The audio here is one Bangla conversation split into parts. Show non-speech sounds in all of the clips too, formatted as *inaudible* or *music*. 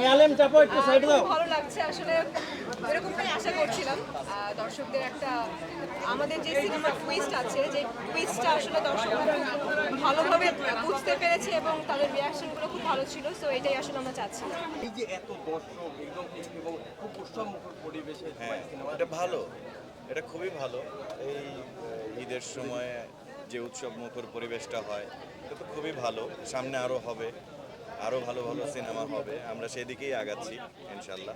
এই আলেম চাপো একটু সাইডে দাও। ভালো লাগছে। আসলে এরকমটাই আশা করছিলাম। দর্শকদের একটা আমাদের যে সিনেমা টুইস্ট আছে যে টুইস্টটা আসলে দর্শকরা ভালোভাবে বুঝতে পেরেছে এবং তাদের রিয়াকশনগুলো খুব ভালো ছিল সো এটাই আসলে আমরা চাচ্ছিলাম। এই যে এত দর্শক একদম এবং খুব উৎসবমুখর পরিবেশে হ্যাঁ সিনেমা এটা ভালো। এটা খুবই ভালো। এই ঈদের সময় যে উৎসব মুখর পরিবেশটা হয় এটা তো খুবই ভালো। সামনে আরও হবে। আরও ভালো ভালো সিনেমা হবে। আমরা সেদিকেই আগাচ্ছি ইনশাল্লাহ।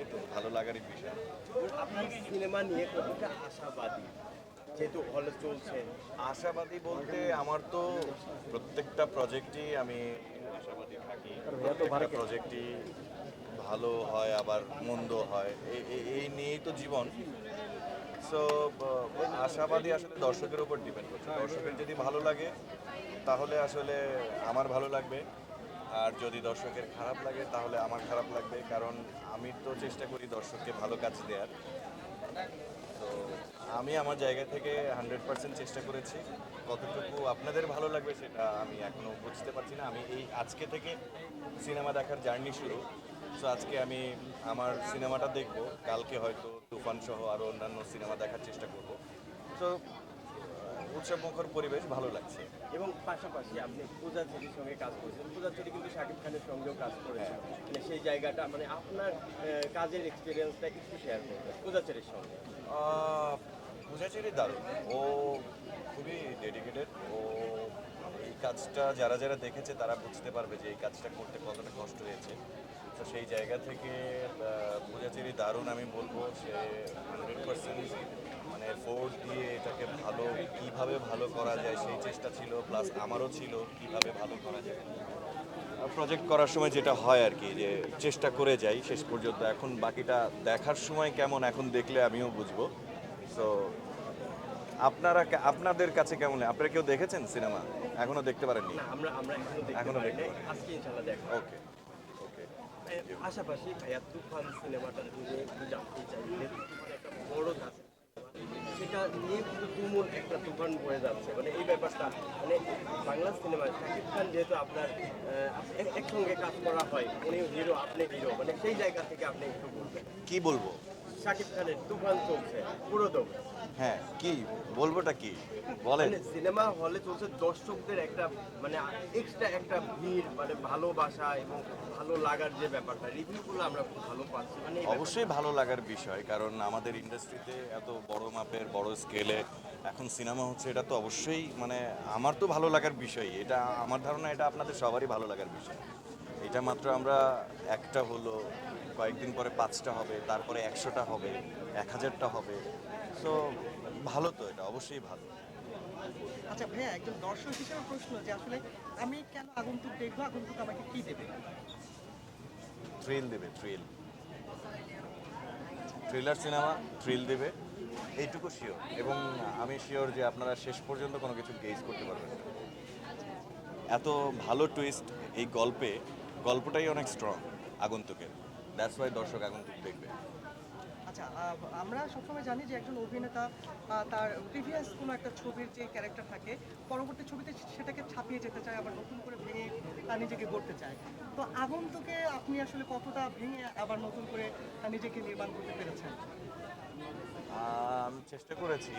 একটু ভালো লাগারই বিষয়। আপনার সিনেমা নিয়ে কতটা আশাবাদী? যেহেতু হলে চলছে। আশাবাদী বলতে আমার তো প্রত্যেকটা প্রজেক্টই আমি আশাবাদী থাকি। প্রত্যেকটা প্রজেক্টই ভালো হয় আবার মন্দ হয়। এই এই- এই নিয়েই তো জীবন। সো আশাবাদী আসলে দর্শকের উপর ডিপেন্ড করছে। দর্শকের যদি ভালো লাগে তাহলে আসলে আমার ভালো লাগবে। আর যদি দর্শকের খারাপ লাগে, তাহলে আমার খারাপ লাগবে, কারণ আমি তো চেষ্টা করি দর্শককে ভালো কাজ দেওয়ার তো আমি আমার জায়গা থেকে হান্ড্রেড পার্সেন্ট চেষ্টা করেছি। কতটুকু আপনাদের ভালো লাগবে সেটা আমি এখনও বুঝতে পারছি না। আমি এই আজকে থেকে সিনেমা দেখার জার্নি শুরু। সো আজকে আমি আমার সিনেমাটা দেখব। কালকে হয়তো তুফান সহ আরও অন্যান্য সিনেমা দেখার চেষ্টা করব। তো উৎসব মুখর পরিবেশ ভালো লাগছে। এবং পাশাপাশি আপনি পূজা চেরির সঙ্গে কাজ করেছেন। পূজা চেরি কিন্তু শাকিব খানের সঙ্গেও কাজ করেছেন। মানে সেই জায়গাটা মানে আপনার কাজের এক্সপিরিয়েন্সটা একটু শেয়ার করবেন পূজা চেরির সঙ্গে। পূজাচেরি দারুণ। ও খুবই ডেডিকেটেড ও এই কাজটা যারা যারা দেখেছে তারা বুঝতে পারবে যে এই কাজটা করতে কতটা কষ্ট হয়েছে। তো সেই জায়গা থেকে পূজাচেরি দারুণ আমি বলব সে হান্ড্রেড পার্সেন্ট ফোর্স দিয়ে এটাকে ভালো কীভাবে ভালো করা যায় সেই চেষ্টা ছিল প্লাস আমারও ছিল কীভাবে ভালো করা যায়। প্রজেক্ট করার সময় যেটা হয় আর কি যে চেষ্টা করে যাই শেষ পর্যন্ত। এখন বাকিটা দেখার সময় কেমন এখন দেখলে আমিও বুঝব। সো আপনারা আপনাদের কাছে কেমন? আপনারা কেউ দেখেছেন সিনেমা? এখনও দেখতে পারেননি? আমরা আমরা এখনও দেখতে। আজকে ওকে ওকে পাশাপাশি ভাইয়া তুফান সিনেমাটা নিয়ে একটু জানতে চাই যেহেতু তুফান একটা বড় সেটা নিয়ে কিন্তু তুমুল একটা তুফান বয়ে যাচ্ছে। মানে এই ব্যাপারটা মানে বাংলা সিনেমায় শাকিব খান যেহেতু আপনার একসঙ্গে কাজ করা হয় উনি হিরো আপনি হিরো মানে সেই জায়গা থেকে আপনি একটু বলবেন। কি বলব? শাকিব খানের তুফান চলছে পুরো দম হ্যাঁ কি? বলবোটা কি? বলেন। মানে সিনেমা হলে চলছে দর্শকদের একটা মানে এক্সট্রা একটা ভিড় মানে ভালোবাসা এবং ভালো লাগার যে ব্যাপারটা। রিভিউগুলো আমরা খুব ভালো পাচ্ছি মানে অবশ্যই ভালো লাগার বিষয় কারণ আমাদের ইন্ডাস্ট্রিতে এত বড় মাপের বড় স্কেলে এখন সিনেমা হচ্ছে এটা তো অবশ্যই মানে আমার তো ভালো লাগার বিষয় এটা আমার ধারণা এটা আপনাদের সবারই ভালো লাগার বিষয়। এটা মাত্র আমরা একটা হলো কয়েকদিন পরে পাঁচটা হবে তারপরে একশোটা হবে এক হাজারটা হবে। সো ভালো তো এটা অবশ্যই ভালো। আচ্ছা ভাইয়া একজন দর্শক হিসেবে প্রশ্ন যে আসলে আমি কেন আগন্তুক দেখব আগন্তুক আমাকে কি দেবে? থ্রিল দেবে থ্রিল থ্রিলার সিনেমা থ্রিল দেবে। এইটুকু শিওর এবং আমি শিওর যে আপনারা শেষ পর্যন্ত কোনো কিছু গেজ করতে পারবেন এত ভালো টুইস্ট এই গল্পে গল্পটাই অনেক স্ট্রং আগন্তুকের। দ্যাটস ওয়াই দর্শক আগন্তুক দেখবে। আচ্ছা আমরা সবসময় জানি যে একজন অভিনেতা তার প্রিভিয়াস কোনো একটা ছবির যে ক্যারেক্টার থাকে পরবর্তী ছবিতে সেটাকে ছাপিয়ে যেতে চায় আবার নতুন করে ভেঙে নিজেকে গড়তে চায়। তো আগন্তুকে আপনি আসলে কতটা ভেঙে আবার নতুন করে নিজেকে নির্মাণ করতে পেরেছেন? আমি চেষ্টা করেছি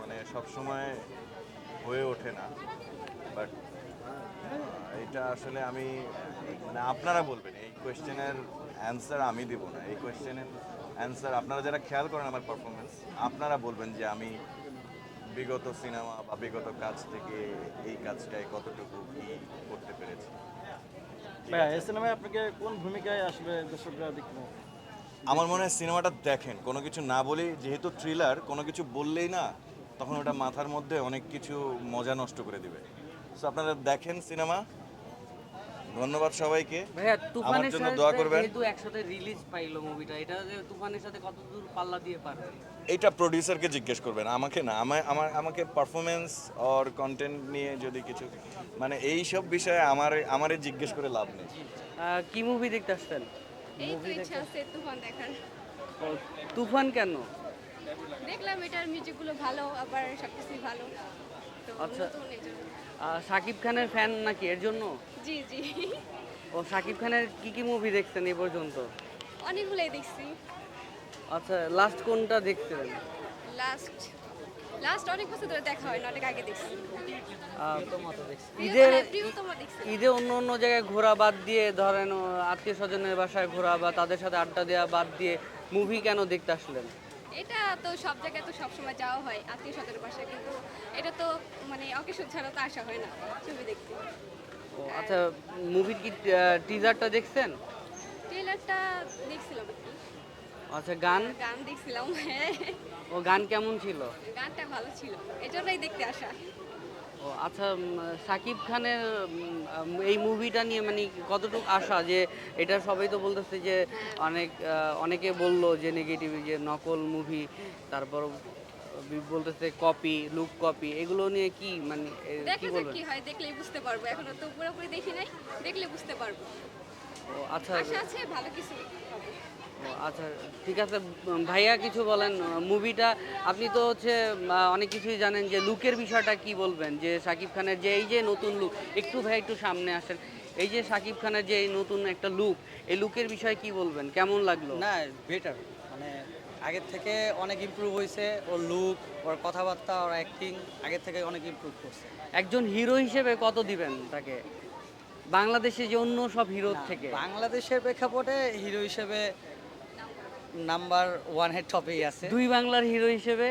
মানে সব সময় হয়ে ওঠে না। বাট এটা আসলে আমি মানে আপনারা বলবেন এই কোয়েশ্চেনের অ্যান্সার আমি দিব না। এই কোয়েশ্চেনের অ্যান্সার আপনারা যারা খেয়াল করেন আমার পারফরমেন্স আপনারা বলবেন যে আমি বিগত সিনেমা বা বিগত কাজ থেকে এই কাজটায় কতটুকু কি করতে পেরেছি। ভাইয়া এই সিনেমায় আপনাকে কোন ভূমিকায় আসলে দর্শকরা দেখব আমার মনে হয় সিনেমাটা দেখেন কোনো কিছু না বলেই যেহেতু থ্রিলার কোনো কিছু বললেই না তখন ওটা মাথার মধ্যে অনেক কিছু মজা নষ্ট করে দিবে। সো আপনারা দেখেন সিনেমা ধন্যবাদ সবাইকে। আমার জন্য দোয়া করবেন। একসাথে রিলিজ পাইলো মুভিটা এটা যে তুফানের সাথে কতদূর পাল্লা দিয়ে পারবে এটা প্রডিউসারকে জিজ্ঞেস করবেন আমাকে না আমায় আমার আমাকে পারফরমেন্স অর কন্টেন্ট নিয়ে যদি কিছু মানে এই সব বিষয়ে আমার আমারে জিজ্ঞেস করে লাভ নেই। কি মুভি দেখতে আসছেন? এই তো ইচ্ছা আছে তুফান দেখার। তুফান কেন? দেখলাম এটার মিউজিকগুলো ভালো আবার সব কিছুই ভালো আচ্ছা। শাকিব খানের ফ্যান নাকি? এর জন্য? জি জি। ও শাকিব খানের কি কি মুভি দেখছেন এই পর্যন্ত? অনেকগুলোই দেখছি। আচ্ছা লাস্ট কোনটা দেখছিলেন? লাস্ট লাস্ট অনেক বছর ধরে দেখা হয় না অনেক আগে দেখছি। ঈদে অন্য অন্য জায়গায় ঘোরা বাদ দিয়ে ধরেন আত্মীয় স্বজনের বাসায় ঘোরা বা তাদের সাথে আড্ডা দেওয়া বাদ দিয়ে মুভি কেন দেখতে আসলেন? এটা তো সব জায়গায় তো সবসময় যাওয়া হয় আত্মীয় স্বজনের বাসায় কিন্তু এটা তো মানে অকেশন ছাড়া তো আসা হয় না ছবি দেখতে। ও আচ্ছা মুভির কি টিজারটা দেখছেন? ট্রেলারটা দেখছিলাম আচ্ছা গান? গান দেখছিলাম। হ্যাঁ ও গান কেমন ছিল? গানটা ভালো ছিল। এজন্যই দেখতে আসা। ও আচ্ছা শাকিব খানের এই মুভিটা নিয়ে মানে কতটুকু আশা যে এটা সবাই তো বলতেছে যে অনেক অনেকে বলল যে নেগেটিভ যে নকল মুভি তারপর বলতেছে কপি লুক কপি এগুলো নিয়ে কি মানে কি দেখা যাক বলবেন? কি হয় দেখলেই বুঝতে পারব। এখনও তো পুরোপুরি দেখি নাই দেখলে বুঝতে পারব। ও আচ্ছা। আশা আছে ভালো কিছু হবে। ও, আচ্ছা ঠিক আছে। ভাইয়া কিছু বলেন মুভিটা আপনি তো হচ্ছে অনেক কিছুই জানেন যে লুকের বিষয়টা কি বলবেন? যে শাকিব খানের যে এই যে নতুন লুক একটু ভাই একটু সামনে আসেন। এই যে শাকিব খানের যে এই নতুন একটা লুক এই লুকের বিষয়ে কি বলবেন? কেমন লাগল? না বেটার আগের থেকে অনেক ইমপ্রুভ হয়েছে ওর লুক ওর কথাবার্তা ওর অ্যাক্টিং আগের থেকে অনেক ইমপ্রুভ করছে। একজন হিরো হিসেবে কত দিবেন তাকে? বাংলাদেশে যে অন্য সব হিরোর থেকে। বাংলাদেশের প্রেক্ষাপটে হিরো হিসেবে নাম্বার ওয়ান হেড টপেই আছে। দুই বাংলার হিরো হিসেবে?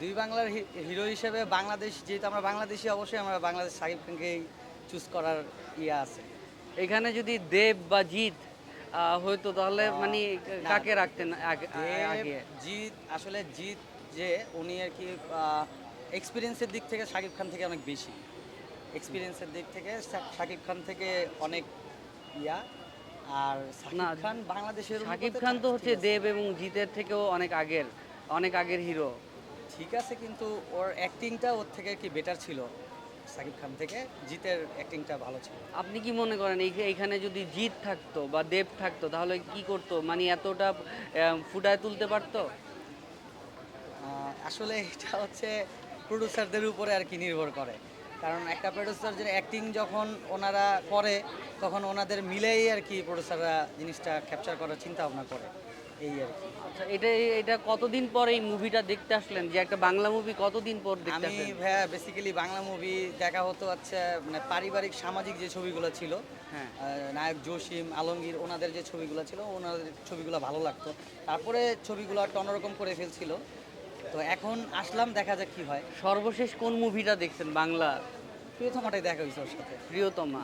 দুই বাংলার হিরো হিসেবে বাংলাদেশ যেহেতু আমরা বাংলাদেশি অবশ্যই আমরা বাংলাদেশ সাকিব খানকেই চুজ করার ইয়ে আছে। এখানে যদি দেব বা জিৎ হয়তো তাহলে মানে। কাকে রাখতেন আগে জিৎ আসলে জিৎ যে উনি আর কি এক্সপিরিয়েন্সের দিক থেকে শাকিব খান থেকে অনেক বেশি। এক্সপিরিয়েন্সের দিক থেকে শাকিব খান থেকে অনেক ইয়া। আর শাকিব খান বাংলাদেশের শাকিব খান তো হচ্ছে দেব এবং জিতের থেকেও অনেক আগের অনেক আগের হিরো ঠিক আছে কিন্তু ওর অ্যাক্টিংটা ওর থেকে কি বেটার ছিল। শাকিব খান থেকে জিতের অ্যাক্টিংটা ভালো ছিল। আপনি কি মনে করেন এই- এইখানে যদি জিত থাকতো বা দেব থাকতো তাহলে কি করতো? মানে এতটা ফুটায় তুলতে পারতো? আসলে এটা হচ্ছে প্রডিউসারদের উপরে আর কি নির্ভর করে। কারণ একটা প্রডিউসার যে অ্যাক্টিং যখন ওনারা করে তখন ওনাদের মিলেই আর কি প্রডিউসাররা জিনিসটা ক্যাপচার করার চিন্তা ভাবনা করে। এই আর কি। আচ্ছা এটা এটা কতদিন পর এই মুভিটা দেখতে আসলেন? যে একটা বাংলা মুভি কতদিন পর দেখতে আমি আসলেন? ভাইয়া বেসিক্যালি বাংলা মুভি দেখা হতো হচ্ছে মানে পারিবারিক সামাজিক যে ছবিগুলো ছিল হ্যাঁ। নায়ক জসিম আলমগীর ওনাদের যে ছবিগুলো ছিল ওনাদের ছবিগুলো ভালো লাগতো। তারপরে ছবিগুলো একটা অন্যরকম করে ফেলছিল। তো এখন আসলাম দেখা যাক কি হয়। সর্বশেষ কোন মুভিটা দেখছেন বাংলা? প্রথমটাই দেখা হয়েছে ওর সাথে। প্রিয়তমা।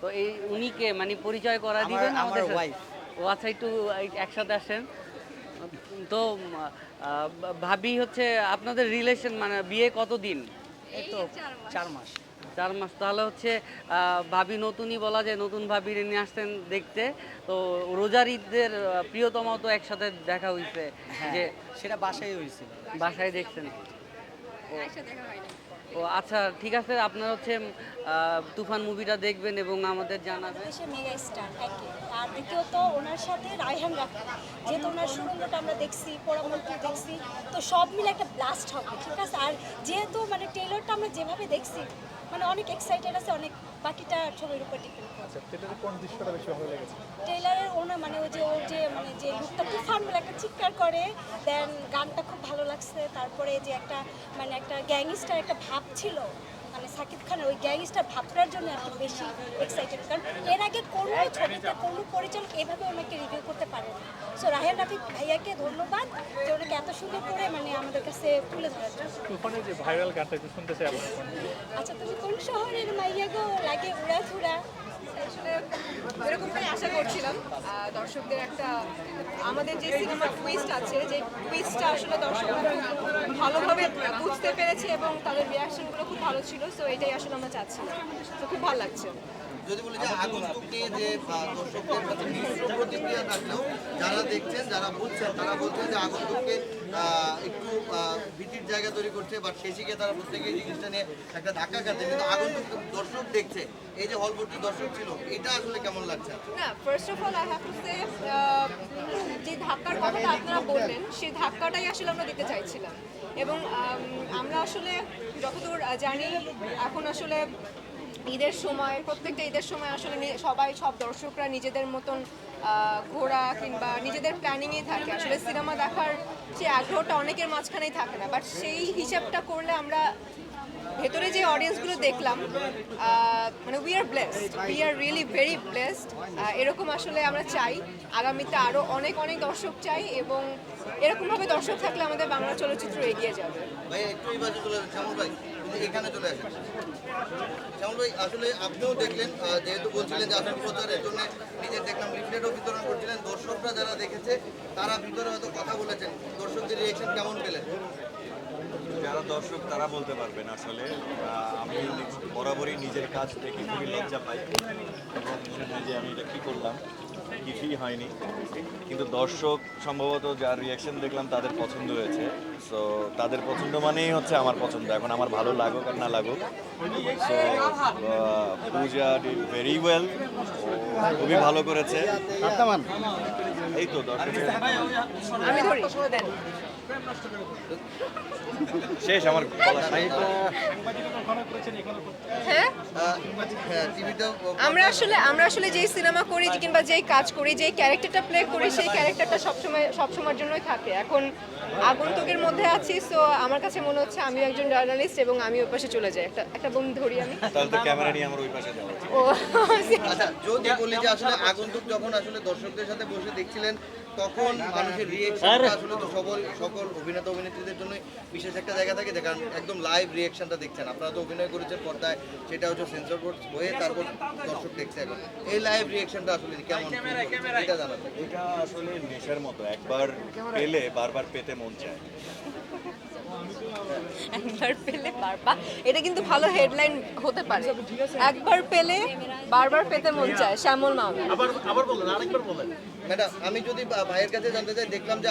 তো এই উনিকে মানে পরিচয় করা দিবেন আমার আমাদের সাথে? ও আচ্ছা একটু একসাথে আসেন। তো ভাবি হচ্ছে আপনাদের রিলেশন মানে বিয়ে কতদিন? এই তো চার মাস। চার মাস। তাহলে হচ্ছে ভাবি নতুনই বলা যায় নতুন ভাবি নিয়ে আসতেন দেখতে। তো রোজার ঈদের আহ, প্রিয়তমাও তো একসাথে দেখা হইছে। হ্যাঁ যে সেটা বাসায় হয়েছিল বাসায় দেখছেন। দেখা ও আচ্ছা ঠিক আছে, আপনার হচ্ছে তুফান মুভিটা দেখবেন এবং আমাদের জানাবেন। সে মেগা স্টার একে আর দ্বিতীয়ত, ওনার সাথে রায়হান রাখা যেহেতু ওনার সুরঙ্গটা আমরা দেখছি, পরামর্শ দেখছি, তো সব মিলে একটা ব্লাস্ট হবে, ঠিক আছে? আর যেহেতু মানে টেলরটা আমরা যেভাবে দেখছি মানে অনেক এক্সাইটেড আছে অনেক বাকিটা ছবির উপর ডিপেন্ড করছে টেইলারের ওনার মানে ওই যে ও যে মানে যে লুকটা তুফান বলে একটা চিৎকার করে দেন গানটা খুব ভালো লাগছে তারপরে যে একটা মানে একটা গ্যাংস্টার একটা ভাব ছিল সাকিব খানের ওই গ্যাংস্টার ভাবটার জন্য এত বেশি এক্সাইটেড কারণ এর আগে কোনো ছবিতে কোনো পরিচালক এভাবে ওনাকে রিভিউ করতে পারে না সো রাহেল রাফি ভাইয়াকে ধন্যবাদ যে ওনাকে এত সুন্দর করে মানে আমাদের কাছে তুলে ধরার জন্য যে ভাইরাল গানটা শুনতে চাই আচ্ছা তুমি কোন শহরের মাইয়া গো? লাগে উড়া ধুরা আসলে এরকমটাই আশা করছিলাম। দর্শকদের একটা আমাদের যে সিনেমা টুইস্ট আছে যে টুইস্টটা আসলে দর্শকরা ভালোভাবে বুঝতে পেরেছে এবং তাদের রিয়াকশনগুলো খুব ভালো ছিল সো এটাই আসলে আমরা চাচ্ছিলাম। তো খুব ভালো লাগছে। যদি বলি যে আগন্তুক নিয়ে যে দর্শকদের কাছে মিশ্র প্রতিক্রিয়া থাকলেও যারা দেখছেন যারা বুঝছেন তারা বলছেন যে আহ, একটু ভীতির জায়গা তৈরি করছে বা শেষে গিয়ে তারা প্রত্যেকে জিনিসটা নিয়ে একটা ধাক্কা খাচ্ছে। কিন্তু আগন্তুক দর্শক দেখছে, এই যে হল ভর্তি দর্শক ছিল, এটা আসলে কেমন লাগছে? না ফার্স্ট অফ অল যে ধাক্কার কথাটা আপনারা বললেন, সেই ধাক্কাটাই আসলে আমরা দিতে চাইছিলাম। এবং আমরা আসলে যতদূর জানি, এখন আসলে ঈদের সময়, প্রত্যেকটা ঈদের সময় আসলে সবাই, সব দর্শকরা নিজেদের মতন ঘোরা কিংবা নিজেদের প্ল্যানিংয়েই থাকে। আসলে সিনেমা দেখার যে আগ্রহটা অনেকের মাঝখানেই থাকে না বাট সেই হিসাবটা করলে আমরা ভেতরে যে অডিয়েন্সগুলো দেখলাম মানে we are blessed we are really very blessed এরকম আসলে আমরা চাই। আগামীতে আরও অনেক অনেক দর্শক চাই এবং এরকমভাবে দর্শক থাকলে আমাদের বাংলা চলচ্চিত্র এগিয়ে যাবে। এখানে চলে আসেন। শ্যামল ভাই, আসলে আপনিও দেখলেন যেহেতু বলছিলেন যে আসল প্রচারের জন্য নিজের দেখলাম লিফলেটও বিতরণ করছিলেন, দর্শকরা যারা দেখেছে, তারা ভিতরে হয়তো কথা বলেছেন। দর্শকদের রিয়েকশন কেমন পেলেন? যারা দর্শক, তারা বলতে পারবেন আসলে আমি বরাবরই নিজের কাজ দেখে খুবই লজ্জা পাই। এবং যে আমি এটা কী করলাম? কিছুই হয়নি। কিন্তু দর্শক সম্ভবত যার রিয়াকশন দেখলাম তাদের পছন্দ হয়েছে। সো তাদের পছন্দ মানেই হচ্ছে আমার পছন্দ। এখন আমার ভালো লাগুক আর না লাগুক। So Puja did very well খুবই ভালো করেছে। এই তো দেন। শেষ আমার। হ্যাঁ আহ, হ্যাঁ? আমরা আসলে আমরা আসলে যেই সিনেমা করি কিংবা যেই কাজ করি যেই ক্যারেক্টারটা প্লে করি সেই ক্যারেক্টারটা সবসময় সবসময়ের জন্যই থাকে। এখন আগন্তুকের মধ্যে আছি সো আমার কাছে মনে হচ্ছে আমি একজন জার্নালিস্ট এবং আমি ওই পাশে চলে যাই। একটা একটা বন্ধু ধরি আমি। তাহলে তো ক্যামেরা নিয়ে আমার ওই পাশে যাওয়া ও *laughs* আচ্ছা যদি বলি যে আসলে আগন্তুক যখন আসলে দর্শকদের সাথে বসে দেখছিলেন তখন মানুষের রিয়েকশনটা আসলে তো সকল সকল অভিনেতা অভিনেত্রীদের জন্য বিশেষ একটা জায়গা থাকে কারণ একদম লাইভ রিয়েকশনটা দেখছেন। আপনারা তো অভিনয় করেছেন পর্দায় সেটা হচ্ছে সেন্সর বোর্ড হয়ে তারপর দর্শক দেখছে এখন। এই লাইভ রিয়েকশনটা আসলে কেমন এটা জানাতে এটা আসলে নেশার মতো। একবার পেলে বারবার পেতে মন চায়। একবার পেলে বারবার। এটা কিন্তু ভালো হেডলাইন হতে পারে। একবার পেলে বারবার পেতে মন চায় শ্যামল মামা ম্যাডাম আমি যদি ভাইয়ের কাছে জানতে চাই দেখলাম যে